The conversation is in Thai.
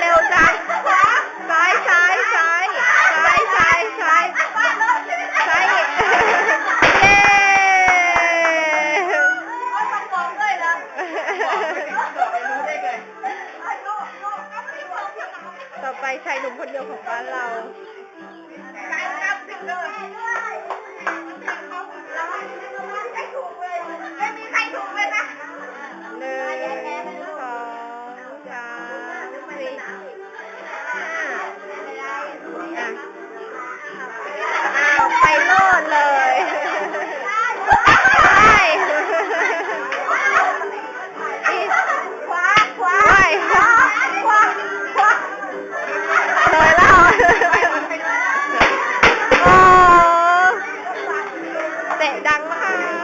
เร็วซ้ายซ้ายซ้ายซ้ายซ้ายซ้ายซ้ายซ้ายเย้ต่อไปชายหนุ่มคนเดียวของบ้านเรา ดังมาก